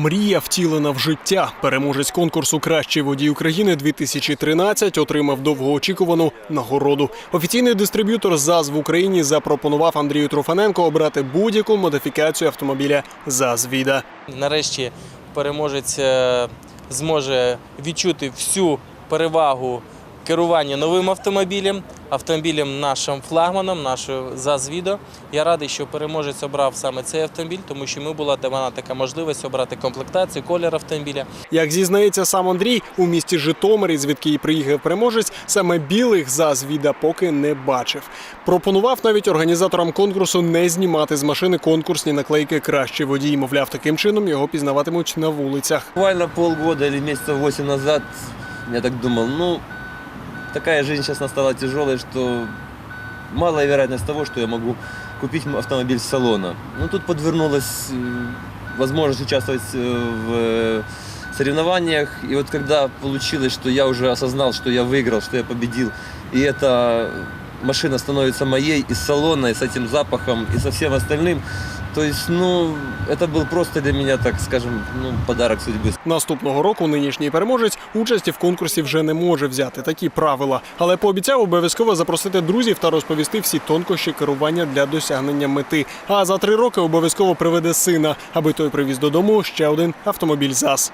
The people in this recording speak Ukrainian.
Мрія втілена в життя. Переможець конкурсу Кращий водій України 2013 отримав довгоочікувану нагороду. Офіційний дистриб'ютор ЗАЗ в Україні запропонував Андрію Трофаненко обрати будь-яку модифікацію автомобіля ЗАЗ Віда. Нарешті переможець е, зможе відчути всю перевагу керування новим автомобілем, автомобілем нашим флагманом, нашою ЗАЗ-Відо. Я радий, що переможець обрав саме цей автомобіль, тому що ми була давана така можливість обрати комплектацію, колір автомобіля. Як зізнається сам Андрій, у місті Житомирі, звідки і приїхав переможець, саме білих ЗАЗ Віда поки не бачив. Пропонував навіть організаторам конкурсу не знімати з машини конкурсні наклейки Кращий водій. Мовляв, таким чином його пізнаватимуть на вулицях. Буквально полгода или месяцев 8 назад я так думал, ну, такая жизнь сейчас настала тяжелой, что малая вероятность того, что я могу купить автомобиль с салона. Ну, тут подвернулась э, возможность участвовать э, в э, соревнованиях. И вот когда получилось, что я уже осознал, что я выиграл, что я победил, и эта машина становится моей и с салона, и с этим запахом, и со всем остальным, то есть, ну, это был просто для меня, так скажем, ну, подарок судьбы. Наступного року нинішній переможець участі в конкурсі вже не може взяти такі правила, але пообіцяв обов'язково запросити друзів та розповісти всі тонкощі керування для досягнення мети. А за три роки обов'язково приведе сина, аби той привіз додому ще один автомобіль ЗАЗ.